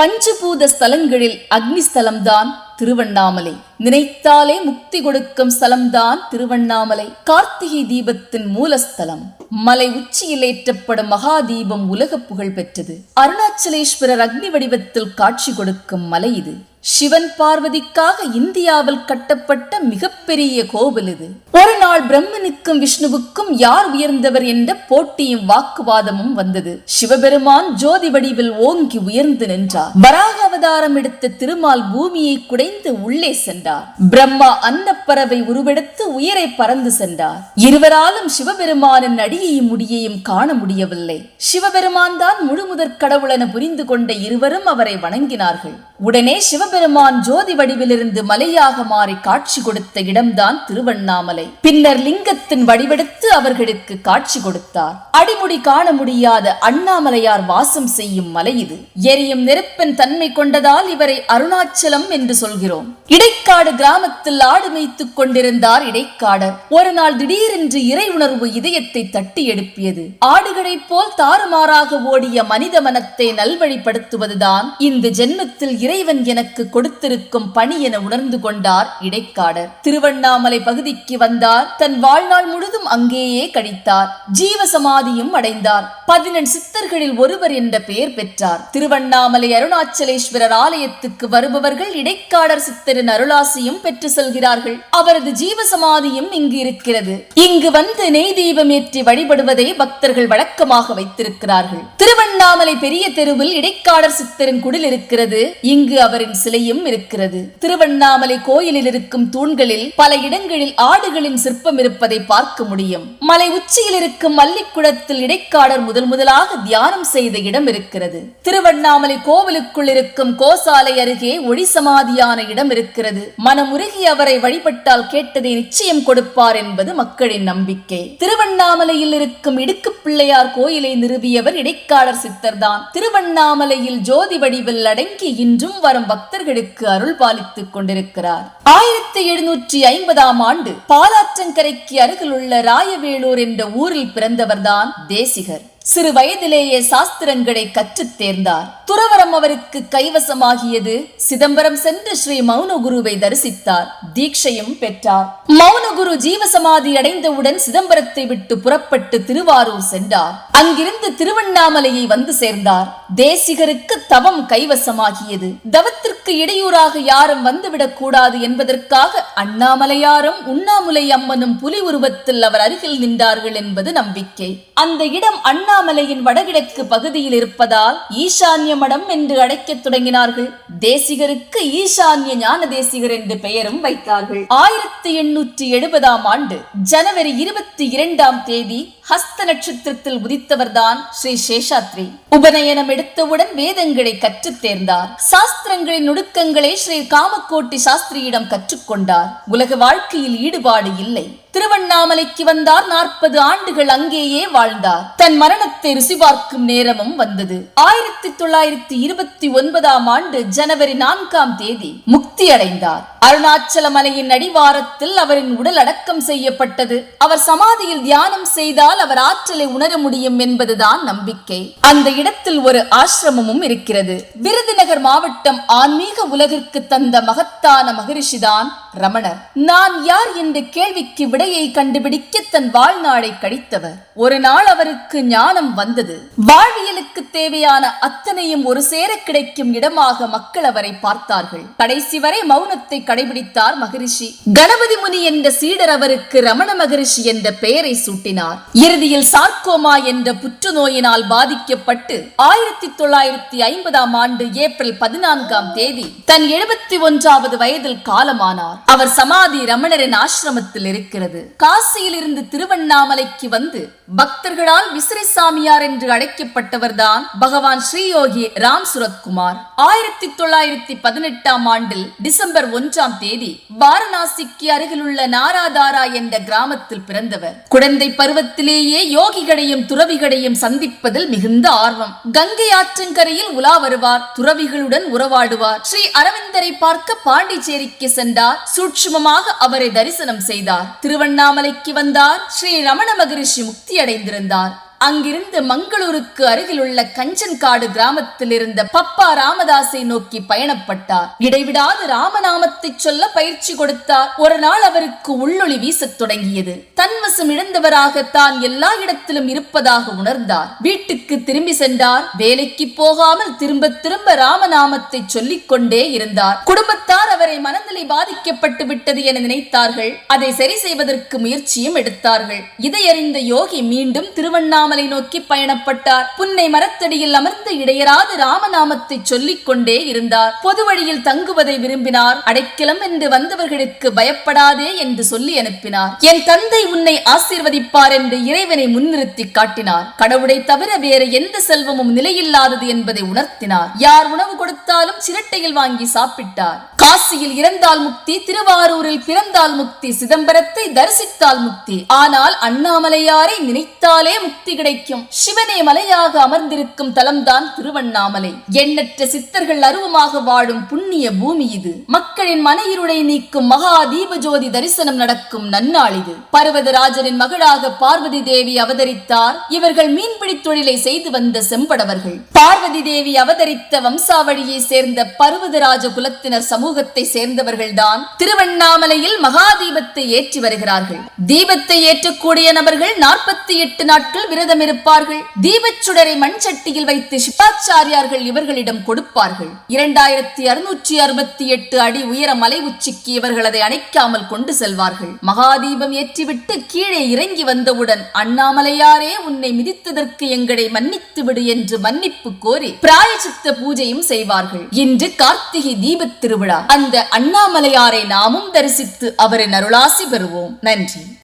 பஞ்சபூத ஸ்தலங்களில் அக்னி ஸ்தலம்தான் திருவண்ணாமலை. நினைத்தாலே முக்தி கொடுக்கும் ஸ்தலம்தான் திருவண்ணாமலை. கார்த்திகை தீபத்தின் மூலஸ்தலம். மலை உச்சியில் ஏற்றப்படும் மகா தீபம் உலக புகழ் பெற்றது. அருணாச்சலேஸ்வரர் அக்னி வடிவத்தில் காட்சி கொடுக்கும் மலை இது. சிவன் பார்வதிக்காக இந்தியாவில் கட்டப்பட்ட மிகப்பெரிய கோவில் இது. ஒரு நாள் பிரம்மனுக்கும் விஷ்ணுவுக்கும் யார் உயர்ந்தவர் என்ற போட்டியும் வாக்குவாதமும் வந்தது. சிவபெருமான் ஜோதி வடிவில் ஓங்கி உயர்ந்து நின்றார். வராக அவதாரம் எடுத்த திருமால் பூமியை குடைந்து உள்ளே சென்றார். பிரம்மா அன்னப்பறவை உருவெடுத்து உயரை பறந்து சென்றார். இருவராலும் சிவபெருமானின் அடியையும் முடியையும் காண முடியவில்லை. சிவபெருமான் தான் முழுமுதற் கடவுள் புரிந்து கொண்ட இருவரும் அவரை வணங்கினார்கள். உடனே சிவபெருமான் ஜோதி வடிவிலிருந்து மலையாக மாறி காட்சி கொடுத்த இடம்தான் திருவண்ணாமலை. பின்னர் லிங்கத்தின் வடிவெடுத்து அவர்களுக்கு காட்சி கொடுத்தார். அடிமுடி காண முடியாத அண்ணாமலையார் வாசம் செய்யும் மலை இது. எரியும் நெருப்பின் தன்மை கொண்டதால் இவரை அருணாச்சலம் என்று சொல்கிறோம். இடைக்காடு கிராமத்தில் ஆடு மேய்த்துக் கொண்டிருந்தார் இடைக்காடர். ஒரு நாள் திடீரென்று இறை உணர்வு இதயத்தை தட்டி எழுப்பியது. ஆடுகளைப் போல் தாறுமாறாக ஓடிய மனித மனத்தை நல்வழிப்படுத்துவதுதான் இந்த ஜென்மத்தில் இறைவன் எனக்கு கொடுத்திருக்கும் பணி என உணர்ந்து கொண்டார் இடைக்காடர். திருவண்ணாமலை பகுதிக்கு வந்தார். தன் வாழ்நாள் முழுதும் அங்கேயே கழித்தார். ஜீவ சமாதியும் அடைந்தார். பதினெண் சித்தர்களில் ஒருவர் என்ற பெயர் பெற்றார். திருவண்ணாமலை அருணாச்சலேஸ்வரர் ஆலயத்துக்கு வருபவர்கள் இடைக்காடர் சித்தரின் அருளாசியும் பெற்று செல்கிறார்கள். அவரது ஜீவ சமாதியும் இங்கு இருக்கிறது. இங்கு வந்து நெய் தீபம் ஏற்றி வழிபடுவதை பக்தர்கள் வழக்கமாக வைத்திருக்கிறார்கள். திருவண்ணாமலை பெரிய தெருவில் இடைக்காடர் சித்தரின் குடில் இருக்கிறது. இங்கு அவரின் சிலையும் இருக்கிறது. திருவண்ணாமலை கோயிலில் இருக்கும் தூண்களில் பல இடங்களில் ஆடுகளின் சிற்பம் இருப்பதை பார்க்க முடியும். மலை உச்சியில் இருக்கும் மல்லிக்குளத்தில் இடைக்காடர் முதல் முதல் முதலாக தியானம் செய்த இடம் இருக்கிறது. திருவண்ணாமலை கோவிலுக்குள் இருக்கும் கோசாலை அருகே ஒளி சமாதியான இடம் இருக்கிறது. மனமுருகி அவரை வழிபட்டால் கேட்டதை நிச்சயம் கொடுப்பார் என்பது மக்களின் நம்பிக்கை. திருவண்ணாமலையில் இருக்கும் இடுக்கு பிள்ளையார் கோயிலை நிறுவியவர் இடைக்காலர் சித்தர்தான் திருவண்ணாமலையில் ஜோதி வடிவில் அடங்கி இன்றும் வரும் பக்தர்களுக்கு அருள் பாலித்துக் கொண்டிருக்கிறார். ஆயிரத்தி எழுநூற்றி ஐம்பதாம் ஆண்டு பாலாற்றங்கரைக்கு அருகில் உள்ள ராயவேலூர் என்ற ஊரில் பிறந்தவர்தான் தேசிகர். சிறு வயதிலேயே சாஸ்திரங்களை கற்றுத் தேர்ந்தார். துறவரம் அவருக்கு கைவசமாகியது. சிதம்பரம் சென்று ஸ்ரீ மௌனகுருவை தரிசித்தார். தீட்சையும் பெற்றார். மௌனகுரு ஜீவசமாதி அடைந்தவுடன் சிதம்பரத்தை விட்டு புறப்பட்டு திருவாரூர் சென்றார். அங்கிருந்து திருவண்ணாமலையை வந்து சேர்ந்தார். தேசிகருக்கு தவம் கைவசமாகியது. தவத்திற்கு இடையூறாக யாரும் வந்துவிடக் கூடாது என்பதற்காக அண்ணாமலையாரும் உண்ணாமுலை அம்மனும் புலி உருவத்தில் அவர் அருகில் நின்றார்கள் என்பது நம்பிக்கை. அந்த இடம் அண்ணா அண்ணாமலையின் வடகிழக்கு பகுதியில் இருப்பதால் ஈசான்ய மடம் என்று அழைக்கத் தொடங்கினார்கள். தேசிகருக்கு ஈசான்ய ஞான தேசிகர் என்று பெயரும் வைத்தார்கள். ஆயிரத்தி எண்ணூற்றி எழுபதாம் ஆண்டு ஜனவரி இருபத்தி இரண்டாம் தேதி ஹஸ்த நட்சத்திரத்தில் உதித்தவர்தான் ஸ்ரீ சேஷாத்ரி. உபநயனம் எடுத்தவுடன் வேதங்களை கற்றுத் தேர்ந்தார். சாஸ்திரங்களின் நுணுக்கங்களை ஸ்ரீ காமக்கோட்டி சாஸ்திரியிடம் கற்றுக்கொண்டார் உலக வாழ்க்கையில் ஈடுபாடு இல்லை. திருவண்ணாமலைக்கு வந்தார். நாற்பது ஆண்டுகள் அங்கேயே வாழ்ந்தார். தன் மரணத்தை ருசி பார்க்கும் நேரமும் வந்தது. ஆயிரத்தி தொள்ளாயிரத்தி இருபத்தி ஒன்பதாம் ஆண்டு ஜனவரி நான்காம் தேதி முக்தி அடைந்தார். அருணாச்சல மலையின் அடிவாரத்தில் அவரின் உடல் அடக்கம் செய்யப்பட்டது. அவர் சமாதியில் தியானம் செய்தால் அவர் ஆற்றலை உணர முடியும் என்பதுதான் நம்பிக்கை. அந்த இடத்தில் ஒரு ஆசிரமமும் இருக்கிறது. விருதுநகர் மாவட்டம் ஆன்மீக உலகிற்கு தந்த மகத்தான மகரிஷிதான் ரமணர். நான் யார் என்ற கேள்விக்கு விடையை கண்டுபிடிக்க தன் வாழ்நாளை கழித்தவர். ஒரு நாள் அவருக்கு ஞானம் வந்தது. வாழ்வியலுக்கு தேவையான அத்தனையும் ஒரு சேர கிடைக்கும் இடமாக மக்கள் அவரை பார்த்தார்கள். கடைசி வரை மௌனத்தை கடைபிடித்தார் மகரிஷி. கணபதி முனி என்ற சீடர் அவருக்கு ரமண மகரிஷி என்ற பெயரை சூட்டினார். இறுதியில் சார்கோமா என்ற புற்றுநோயினால் பாதிக்கப்பட்டு ஆயிரத்தி தொள்ளாயிரத்தி ஐம்பதாம் ஆண்டு ஏப்ரல் பதினான்காம் தேதி தன் எழுபத்தி ஒன்றாவது வயதில் காலமானார். அவர் சமாதி ரமணரின் ஆசிரமத்தில் இருக்கிறது. காசியில் காசியிலிருந்து திருவண்ணாமலைக்கு வந்து பக்தர்களால் விசிறி சாமியார் என்று அழைக்கப்பட்டவர்தான் பகவான் ஸ்ரீயோகி ராம் சுரத்குமார். ஆயிரத்தி தொள்ளாயிரத்தி பதினெட்டாம் ஆண்டில் டிசம்பர் ஒன்றாம் தேதி வாரணாசிக்கு அருகிலுள்ள நாராதாரா என்ற கிராமத்தில் பிறந்தவர். குழந்தை பருவத்திலேயே யோகிகளையும் துறவிகளையும் சந்திப்பதில் மிகுந்த ஆர்வம். கங்கை ஆற்றங்கரையில் உலா வருவார் துறவிகளுடன் உறவாடுவார். ஸ்ரீ அரவிந்தரை பார்க்க பாண்டிச்சேரிக்கு சென்றார். சூட்சுமமாக அவரை தரிசனம் செய்தார். திரு திருவண்ணாமலைக்கு வந்தார். ஸ்ரீ ரமண மகரிஷி முக்தி அடைந்திருந்தார். அங்கிருந்து மங்களூருக்கு அருகிலுள்ள கஞ்சன்காடு கிராமத்தில் இருந்த பப்பா ராமதாசை நோக்கி பயணப்பட்டார். இடைவிடாது ராமநாமத்தை சொல்ல பயிற்சி கொடுத்தார். ஒரு நாள் அவருக்கு உள்ளொளி வீசத் தொடங்கியது. தன்வசம் இழந்தவராக தான் எல்லா இடத்திலும் இருப்பதாக உணர்ந்தார். வீட்டுக்கு திரும்பி சென்றார். வேலைக்கு போகாமல் திரும்ப திரும்ப ராமநாமத்தை சொல்லிக் கொண்டே இருந்தார். குடும்பத்தார் அவரை மனநிலை பாதிக்கப்பட்டு விட்டது என நினைத்தார்கள். அதை சரி செய்வதற்கு முயற்சியும் எடுத்தார்கள். இதையறிந்த யோகி மீண்டும் திருவண்ணாமலை நோக்கி பயணப்பட்டார். புன்னை மரத்தடியில் அமர்ந்து இடையராது ராமநாமத்தை சொல்லிக் கொண்டே இருந்தார். பொது வழியில் தங்குவதை விரும்பினார். அடைக்கலம் என்று வந்தவர்களுக்கு பயப்படாதே என்று சொல்லி அனுப்பினார். என் தந்தை உன்னை ஆசீர்வதிப்பார் என்று இறைவனை முன்னிறுத்தி காட்டினார். கடவுளை தவிர வேறு எந்த செல்வமும் நிலையில்லாதது என்பதை உணர்த்தினார். யார் உணவு கொடுத்தாலும் சிரட்டையில் வாங்கி சாப்பிட்டார். காசியில் இறந்தால் முக்தி திருவாரூரில் பிறந்தால் முக்தி சிதம்பரத்தை தரிசித்தால் முக்தி. ஆனால் அண்ணாமலையாரை நினைத்தாலே முக்தி கிடைக்கும். சிவனே மலையாக அமர்ந்திருக்கும் தலம்தான் திருவண்ணாமலை. எண்ணற்ற சித்தர்கள் அருவமாக வாழும் புண்ணிய பூமி இது. மக்களின் மனையிருளை நீக்கும் மகா தீபஜோதி தரிசனம் நடக்கும் நன்னாள் இது. பர்வதராஜனின் மகளாக பார்வதி தேவி அவதரித்தார். இவர்கள் மீன்பிடி தொழிலை செய்து வந்த செம்படவர்கள். பார்வதி தேவி அவதரித்த வம்சாவளியை சேர்ந்த பர்வதராஜ குலத்தினர் சமூகத்தை சேர்ந்தவர்கள்தான் திருவண்ணாமலையில் மகாதீபத்தை ஏற்றி வருகிறார்கள். தீபத்தை ஏற்றக்கூடிய நபர்கள் நாற்பத்தி எட்டு நாட்கள் விரதம் இருப்பார்கள். தீபச்சுடரை மண் சட்டியில் வைத்து சிவாச்சாரியார்கள் இவர்களிடம் கொடுப்பார்கள். இரண்டாயிரத்தி அறுநூற்றி அறுபத்தி எட்டு அடி உயர மலை உச்சிக்கு இவர்கள் அதை அணைக்காமல் கொண்டு செல்வார்கள். மகாதீபம் ஏற்றிவிட்டு கீழே இறங்கி வந்தவுடன் அண்ணாமலையாரே உன்னை மிதித்ததற்கு எங்களை மன்னித்து விடு என்று மன்னிப்பு கோரி பிராயச்சித்த பூஜையும் செய்வார்கள். இன்று கார்த்திகை தீபத் திருவிழா. அந்த அண்ணாமலையாரை நாமும் தரிசித்து அவரின் அருளாசி பெறுவோம். நன்றி.